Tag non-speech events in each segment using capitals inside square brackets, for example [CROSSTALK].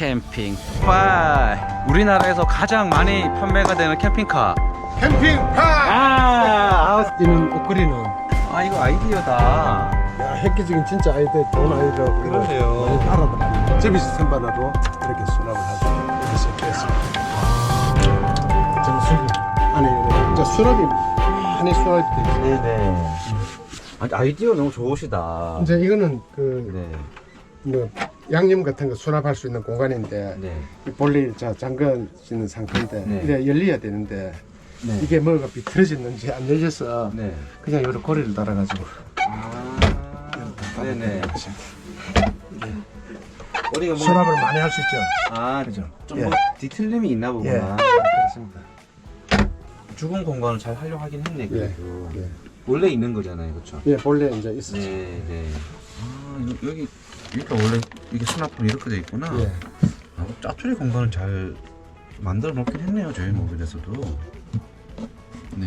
캠핑 파 우리나라에서 가장 많이 판매가 되는 캠핑카 캠핑카! 아, 이는 옷걸이는 아 이거 아이디어다 야, 획기적인 진짜 아이디어, 좋은 아이디어. 그러네요. 많이 알아봐. 제비스 선반으로 이렇게 수납을 하죠. 이렇게 세트했습니다. 정수기. 안에 이렇게 이제 수납이 많이 수납이 돼 있어요. 네네 아, 아이디어 너무 좋으시다 이제 이거는 그, 네, 뭐, 양념 같은 거 수납할 수 있는 공간인데, 네. 이 볼일, 자, 잠가지는 상태인데, 네. 이래 열려야 되는데, 네. 이게 뭐가 비틀어졌는지 안 열려서, 네. 그냥 여기 고리를 달아가지고. 아, 네네. 우리가 뭐, 수납을 많이 할 수 있죠. 아, 그죠? 좀 예. 뭐 디틀림이 있나 보구나. 예. 그렇습니다. 죽은 공간을 잘 활용하긴 했네, 그래도. 예. 원래 있는 거잖아요, 그렇죠? 예, 본래 이제 있었죠. 네, 네. 아, 여- 여기 여기가 원래 이게 수납함 이렇게 돼 있구나. 예. 아, 짜투리 공간을 잘 만들어 놓긴 했네요, 저희 모빌에서도. 네.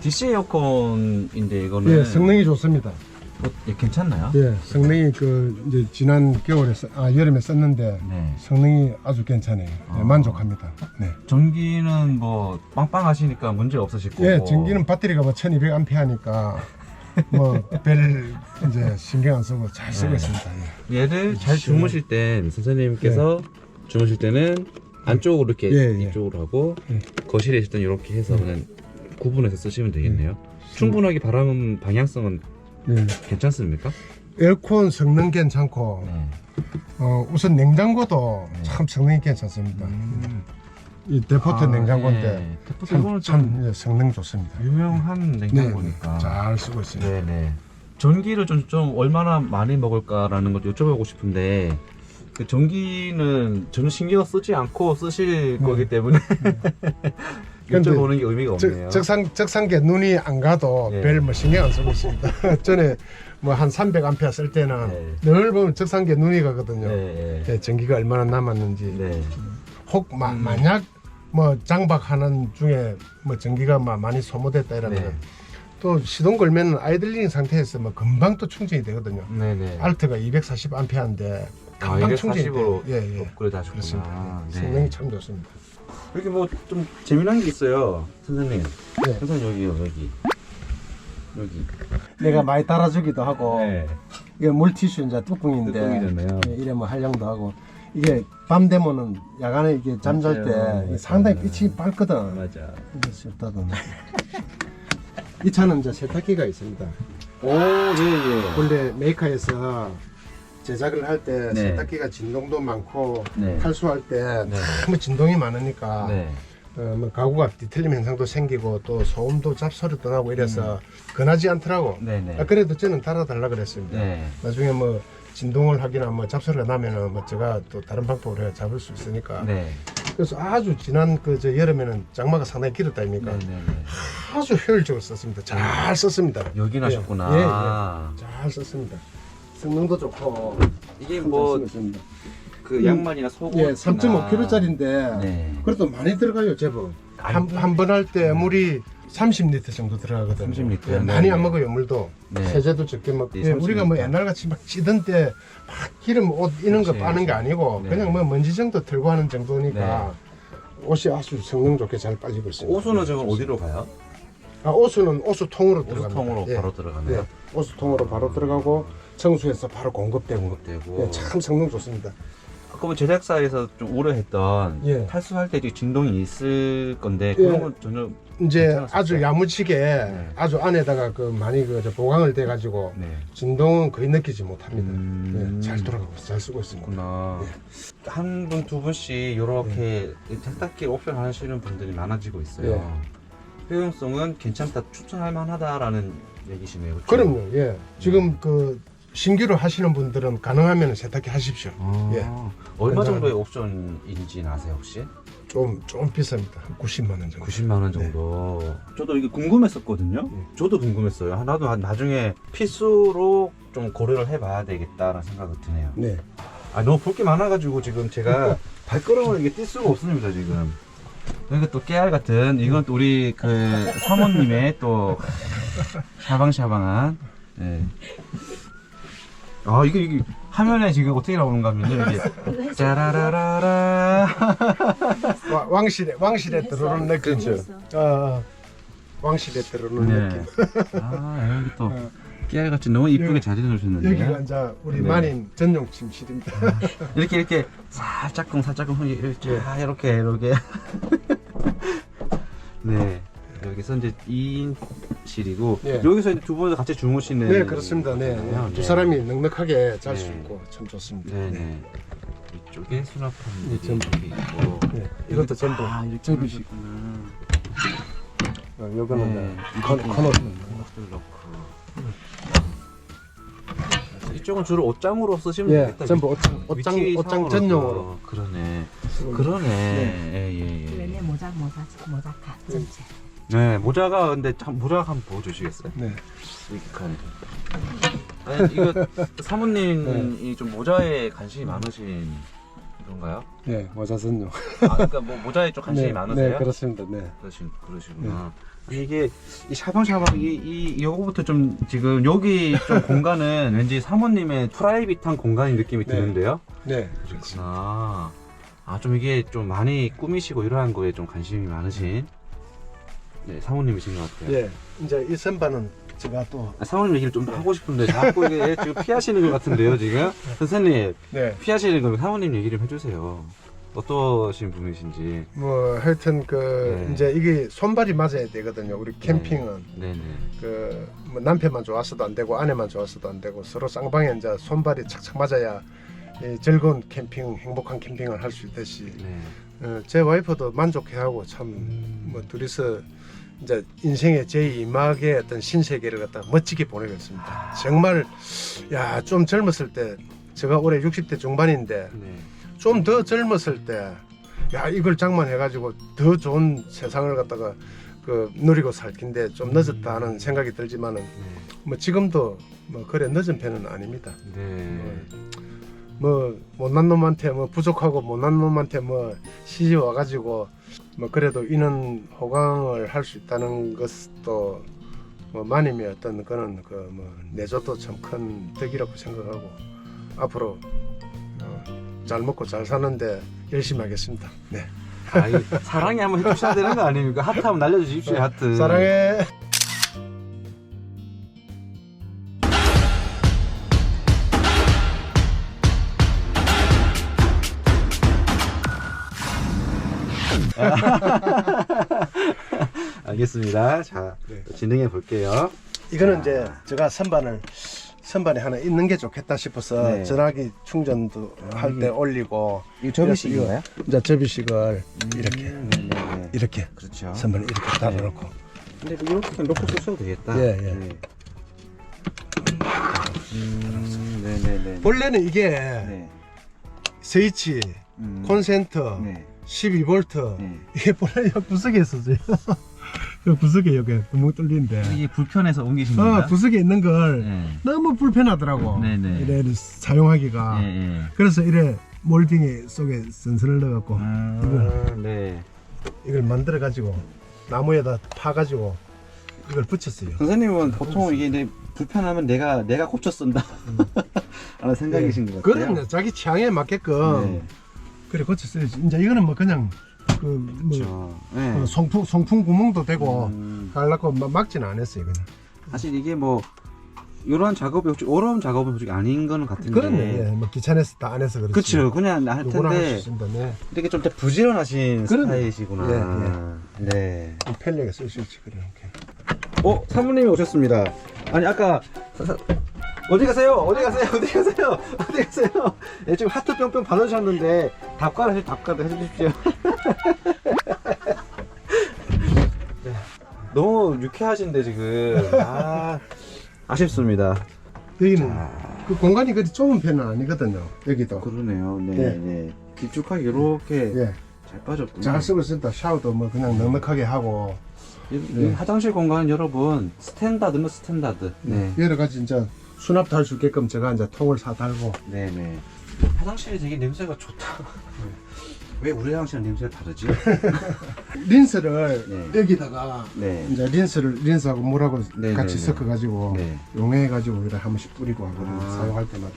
DC 에어컨인데 이거는 예, 성능이 좋습니다. 어, 예, 괜찮나요? 예, 성능이 그 이제 지난 겨울에 써- 아 여름에 썼는데 네. 성능이 아주 괜찮아요. 예, 아. 만족합니다. 네. 전기는 뭐 빵빵하시니까 문제 없으실 거고. 예, 전기는 배터리가 뭐 1200암페어니까 뭐별 이제 신경 안 쓰고 잘 쓰고 네. 있습니다. 예. 얘를 잘 주무실 땐 선생님께서 주무실 때는 안쪽으로 이렇게 예, 예. 이쪽으로 하고 예. 거실에 있을 땐 이렇게 해서 그냥 구분해서 쓰시면 되겠네요. 충분하게 바람 방향성은 예. 괜찮습니까? 에어컨 성능 괜찮고 네. 어, 우선 냉장고도 참 성능이 괜찮습니다. 이 데포트 냉장고인데 네. 데포트 참, 참 예, 성능 좋습니다. 유명한 네, 냉장고니까. 잘 쓰고 있습니다. 네 네. 전기를 좀, 좀 얼마나 많이 먹을까라는 걸 여쭤보고 싶은데 그 전기는 전혀 신경 쓰지 않고 쓰실 네. 거기 때문에 [LAUGHS] 근데 여쭤보는 게 의미가 없네요. 적, 적상 적상계 눈이 안 가도 예. 별뭐 신경 안 쓰고 있습니다. [LAUGHS] 전에 뭐 한 300암페어 쓸 때는 네. 늘 보면 적상계 눈이 가거든요. 네, 네. 예, 전기가 얼마나 남았는지 네. 혹 마, 만약 뭐 장박하는 중에 뭐 전기가 막 많이 소모됐다 이러면 네. 또 시동 걸면 아이들링 상태에서 뭐 금방 또 충전이 되거든요. 네네. 알트가 240 암페어인데 아, 금방 충전이 240으로 돼요. 예, 예. 업그레이드 하셨구나. 그렇습니다. 네. 성능이 참 좋습니다. 여기 뭐 좀 재미난 게 있어요, 선생님. 네. 선생님 여기요, 여기. 여기. 내가 많이 달아주기도 하고 네. 이게 물티슈 이제 뚜껑인데 뚜껑이잖아요. 예, 이래 뭐 활용도 하고 이게 밤 되면은 야간에 이게 잠잘 때 맞아요. 이게 상당히. 빛이 밝거든. 맞아. 이게 싫다던. [LAUGHS] 이 차는 이제 세탁기가 있습니다. 오, 예, 예. 원래 메이커에서 제작을 할 때 네. 세탁기가 진동도 많고 네. 탈수할 때 네. 너무 진동이 많으니까 네. 어, 뭐 가구가 뒤틀림 현상도 생기고 또 소음도 잡소리도 나고 이래서 권하지 않더라고. 네 네. 아, 그래도 저는 달아달라 그랬습니다. 네. 나중에 뭐 진동을 하기나 뭐 잡소리가 나면은 뭐 제가 또 다른 방법으로 해 잡을 수 있으니까 네. 그래서 아주 지난 그 저 여름에는 장마가 상당히 길었다 아닙니까 네 네 네. 아주 효율적으로 썼습니다 잘 썼습니다 여긴 예, 하셨구나. 예, 예. 잘 썼습니다 성능도 좋고 이게 참 뭐. 그 양말이나 속옷 예, 3.5kg짜리인데 네. 그래도 많이 들어가요 제법 한한번할 때 물이 30리터 정도 들어가거든요 30리터, 예, 네, 많이 네. 안 먹어요 물도 네. 세제도 적게 먹고 네, 예, 우리가 뭐 30리터. 옛날같이 막 찌든 때 막 기름 옷 이런 거 그렇지, 빠는 게 아니고 네. 그냥 뭐 먼지 정도 들고 하는 정도니까 옷이 아주 성능 좋게 잘 빠지고 있습니다 옷은 지금 어디로 가요? 아, 옷은 옷수통으로 들어갑니다 옷통으로 예. 바로 들어가네요. 예, 옷수통으로 바로 들어가고 청소해서 바로 공급되고 되고. 예, 참 성능 좋습니다 그러면 제작사에서 좀 오래 했던 예. 탈수할 때 이제 진동이 있을 건데 예. 그런 건 전혀 이제 괜찮았었어요? 아주 야무지게 네. 아주 안에다가 그 많이 그 저 보강을 돼 가지고 네. 진동은 거의 느끼지 못합니다. 음. 예, 잘 돌아가고 있어요. 잘 쓰고 있습니다. 그렇구나. 예. 한분 두 분씩 이렇게 세탁기 옵션 하시는 분들이 많아지고 있어요. 효용성은 괜찮다, 추천할 만하다라는 얘기시네요. 그렇죠? 그럼요. 예. 지금 그 신규로 하시는 분들은 가능하면 세탁기 하십시오. 아, 예. 얼마. 정도의 옵션인지 아세요 혹시? 좀 좀 비쌉니다. 한 90만 원 정도. 90만 원 정도. 저도 이게 궁금했었거든요. 예. 저도 궁금했어요. 하나도 한- 나중에 필수로 좀 고려를 해봐야 되겠다라는 생각이 드네요. 네. 아 너무 볼 게 많아가지고 지금 제가 [LAUGHS] 발걸음을 이게 뛸 수가 없습니다 지금. 여기 또 깨알 같은 이건 또 우리 그 사모님의 또 [LAUGHS] 샤방샤방한. 예. 아 이게 이게 화면에 지금 어떻게 나오는가 하면요 이게 [LAUGHS] 짜라라라라 와- 왕실에 왕실에 들어오는 느낌. 그렇죠. 어, 왕실에 들어오는 네. 느낌. 아 여기 또 [LAUGHS] 어, 깨알같이 너무 이쁘게 여기- 잘 해놓으셨는데 여기가 이제 우리 네. 마님 전용 침실입니다. 이렇게 이렇게 살짝쿵 살짝쿵 이렇게 아, 이렇게 이렇게 [LAUGHS] 네 여기서 이제 2인 실이고 네. 여기서 이제 두 분이 같이 주무시는 네, 그렇습니다. 네, 거잖아요. 네. 두 사람이 넉넉하게 잘 수 네. 있고 참 좋습니다. 네 네 이쪽에 수납함들이 네, 전부. 있고 네, 이것도 전부 아 이렇게 접이식. 해놓으셨구나. 어, 요거는 네, 이쪽에 컨옷. 것들 넣고 그래서 이쪽은 주로 옷장으로 쓰시면 예, 되겠다 전부 옷장 옷장 위치 옷장. 전용으로. 그러네 쓰고 그러네 네. 예 예예 왼에 모자 모자 모자카 전체. 네 모자가 근데 참 모자가 한번 보여주시겠어요? 네. 이렇게 아니 이거 사모님이 좀 모자에 관심이 많으신 건가요? 네, 모자 전용. 아 그러니까 뭐 모자에 좀 관심이 네, 많으세요? 네, 그렇습니다. 네. 그러신 그러시구나. 아니, 이게 이 샤방샤방 이, 이 요거부터 좀 지금 여기 좀 공간은 왠지 사모님의 프라이빗한 공간인 느낌이 네. 드는데요. 네. 그렇구나. 아 좀 이게 좀 많이 꾸미시고 이러한 거에 좀 관심이 많으신 네, 사모님이신 것 같아요. 예. 이제 이 선반은 제가 또 아, 사모님 얘기를 좀 더 하고 싶은데 자꾸 이게 [LAUGHS] 지금 피하시는 것 같은데요 지금 선생님 네. 피하시는 거면 사모님 얘기 좀 해주세요. 어떠신 분이신지. 뭐 하여튼 그 네. 이제 이게 손발이 맞아야 되거든요. 우리 캠핑은 네 네. 그 뭐 남편만 좋았어도 안 되고 아내만 좋았어도 안 되고 서로 쌍방에 이제 손발이 착착 맞아야 이 즐거운 캠핑, 행복한 캠핑을 할 수 있듯이 네. 어, 제 와이프도 만족해하고 참 뭐 둘이서 이제 인생의 제2막의 어떤 신세계를 갖다 멋지게 보내고 있습니다. 정말 야 좀 젊었을 때 제가 올해 60대 중반인데 네. 좀 더 젊었을 때 야 이걸 장만해가지고 더 좋은 세상을 갖다가 그 누리고 살 텐데 좀 늦었다 하는 생각이 들지만은 네. 뭐 지금도 뭐 그래 늦은 편은 아닙니다. 네. 뭐 못난 놈한테 뭐 부족하고 못난 놈한테 뭐 시집 와가지고 뭐 그래도 인원 호강을 할 수 있다는 것도 뭐 마님의 어떤 그런 그 뭐 내조도 참 큰 덕이라고 생각하고 앞으로 어, 잘 먹고 잘 사는데 열심히 하겠습니다. 네. 아이, 사랑해 한번 해주셔야 되는 거 아닙니까? 하트 한번 날려주십시오, 하트. 사랑해. [LAUGHS] 알겠습니다. 자, 네. 또 진행해 볼게요. 이거는 이제 제가 선반을 선반에 하나 있는 게 좋겠다 싶어서 네. 전화기 충전도 할 때 올리고 이거 접이식인가요? 이제 접이식을 이렇게 네네네. 이렇게 그렇죠. 선반을 이렇게 달아놓고 근데 뭐 이렇게 놓고 쓰셔도 되겠다. 예, 예. 네. 음, 네네네. 원래는 이게 네. 스위치, 음, 콘센트, 네. 12V 네. 이게 원래 여기 구석에 있었어요. 여 구석에 여기 구멍 뚫린데 이게 불편해서 옮기신 어, 건가요? 구석에 있는 걸 네. 너무 불편하더라고. 네네. 이래 사용하기가. 예, 예. 그래서 이래 몰딩에 속에 선선을 넣어갖고 아, 네. 이걸 만들어 가지고 나무에다 파 가지고 이걸 붙였어요. 선생님은 보통 이게 이제 불편하면 내가 내가 고쳐 쓴다 [LAUGHS] 라는 생각이신 것 같아요. 그럼요. 자기 취향에 맞게끔 네. 그래 고쳐 써야지. 이제 이거는 뭐 그냥 그뭐 그렇죠. 네. 어, 송풍 송풍 구멍도 되고 음, 갈라고 막 막지는 않았어요. 그냥. 사실 이게 뭐 이런 작업이 혹시 어려운 작업은 솔직히 아닌 거는 같은데. 그렇네. 예. 뭐 귀찮아서 다 안 해서 그렇지. 그렇죠. 그냥 할 텐데. 네. 이렇게 좀 부지런하신 그럼요. 스타일이시구나. 네. 좀 편리하게 쓸 수 있지 그래. 이렇게. 어 사모님이 오셨습니다. 아니 아까 사- 사- 어디 가세요? 어디 가세요? 어디 가세요? 어디 가세요? 예, 지금 하트 뿅뿅 발라주셨는데 답가를 해 답가를 해주십시오. 네, [LAUGHS] 너무 유쾌하신데 지금 아 아쉽습니다. 여기는 자, 그 공간이 그리 좁은 편은 아니거든요. 여기도. 그러네요. 네, 네. 네. 길쭉하게 이렇게 예. 잘 빠졌군요. 잘 쓰고 있습니다. 샤워도 뭐 그냥 넉넉하게 하고 이, 이 네. 화장실 공간 여러분 스탠다드는 스탠다드. 네. 여러 가지 이제 수납도 할 수 있게끔 제가 이제 통을 사 달고 네, 네. 화장실이 되게 냄새가 좋다. 왜 우리 화장실은 냄새가 다르지? [LAUGHS] 린스를 네. 여기다가 네. 이제 린스를 린스하고 물하고 네, 같이 네, 네. 섞어가지고 네. 용해가지고 이렇게 한 번씩 뿌리고 하거든요. 아. 사용할 때마다.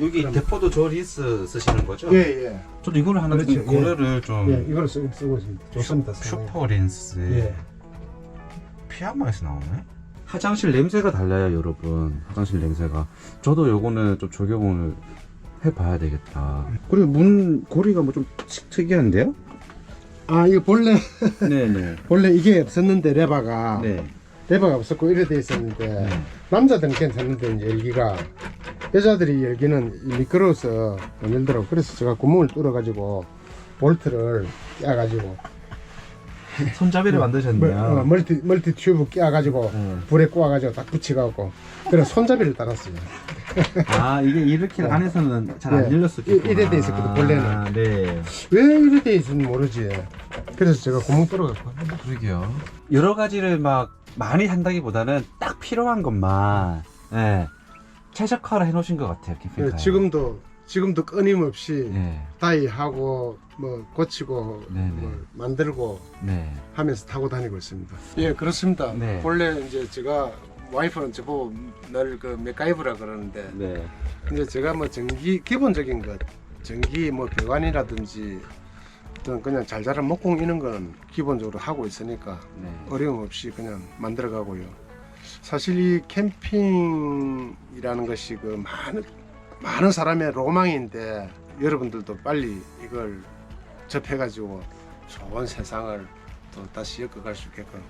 여기 대포도 저 린스 쓰시는 거죠? 예 예. 저도 이거를 하나 그렇죠, 좀 고려를 좀예 이걸 쓰, 쓰고 있습니다. 좋습니다. 슈퍼 린스. 예. 피아마에서 나오네. 화장실 냄새가 달라요, 여러분. 화장실 냄새가. 저도 요거는 좀 적용을 해봐야 되겠다. 그리고 문 고리가 뭐 좀 특이한데요? 아 이거 본래 네네. [LAUGHS] 본래 이게 없었는데 레바가 네. 레바가 없었고 이래 돼 있었는데 네. 남자들은 괜찮은데 이제 열기가 여자들이 열기는 이 미끄러워서 못 열더라고. 그래서 제가 구멍을 뚫어 가지고 볼트를 깨가지고 손잡이를 멀, 만드셨네요. 어, 멀티 멀티 튜브 깨가지고 네. 불에 꼬아가지고 딱 붙여갖고 그래 손잡이를 달았어요. 아 이게 이렇게 네. 안에서는 잘 안 네. 열렸었겠구나. 이- 이래 돼 있었거든, 본래는. 아, 네. 왜 이래 돼 있는지 모르지. 그래서 제가 구멍 뚫어갖고 그러게요. 여러 가지를 막 많이 한다기보다는 딱 필요한 것만 예, 최적화를 해놓으신 것 같아요 캠핑카에. 네, 지금도 지금도 끊임없이 예, 다이하고 뭐 고치고 네 네. 뭐 만들고 네. 하면서 타고 다니고 있습니다. 예, 그렇습니다. 네. 본래 이제 제가 와이프는 저보고 늘그 맥가이브라 그러는데 네. 이제 제가 뭐 전기 기본적인 것 전기 뭐 배관이라든지 어떤 그냥 잘 자란 목공 이런 건 기본적으로 하고 있으니까 네. 어려움 없이 그냥 만들어 가고요. 사실 이 캠핑이라는 것이 그 많은 많은 사람의 로망인데 여러분들도 빨리 이걸 접해가지고 좋은 세상을 또 다시 엮어갈 수 있게끔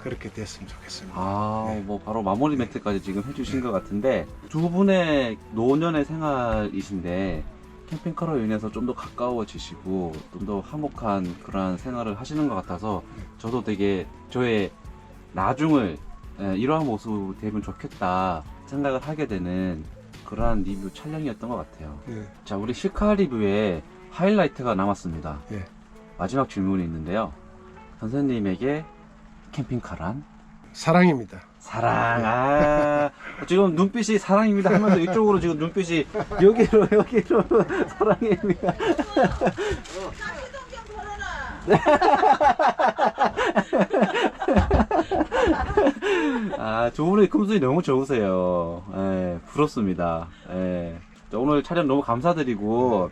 그렇게 됐으면 좋겠습니다. 아, 네. 뭐 바로 마무리 멘트까지 지금 해주신 것 같은데 두 분의 노년의 생활이신데 캠핑카로 인해서 좀 더 가까워지시고 좀 더 화목한 그러한 생활을 하시는 것 같아서 저도 되게 저의 나중을 예, 이러한 모습 되면 좋겠다 생각을 하게 되는 그러한 리뷰 촬영이었던 것 같아요. 네. 자, 우리 실카 리뷰에 하이라이트가 남았습니다. 예. 마지막 질문이 있는데요. 선생님에게 캠핑카란? 사랑입니다. 사랑. 아, 지금 눈빛이 사랑입니다 하면서 이쪽으로 지금 눈빛이 여기로 여기로 사랑입니다. [LAUGHS] 아, 두 분의 금술이 너무 좋으세요. 예, 부럽습니다. 예. 자, 오늘 촬영 너무 감사드리고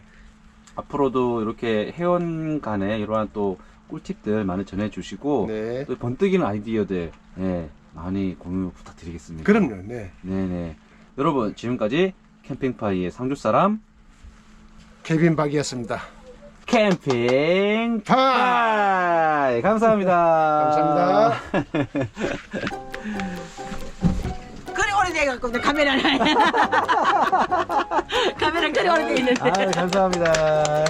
앞으로도 이렇게 회원 간에 이러한 또 꿀팁들 많이 전해주시고 네. 또 번뜩이는 아이디어들 예, 많이 공유 부탁드리겠습니다. 그럼요. 네. 네네. 여러분 지금까지 캠핑파이의 상주사람 케빈 박이었습니다. 캠핑 파! 파이 감사합니다. [LAUGHS] 감사합니다. [LAUGHS] 그래 오래돼갖고 내 카메라를 [LAUGHS] 카메라 그래 오래돼 있는데 아 감사합니다.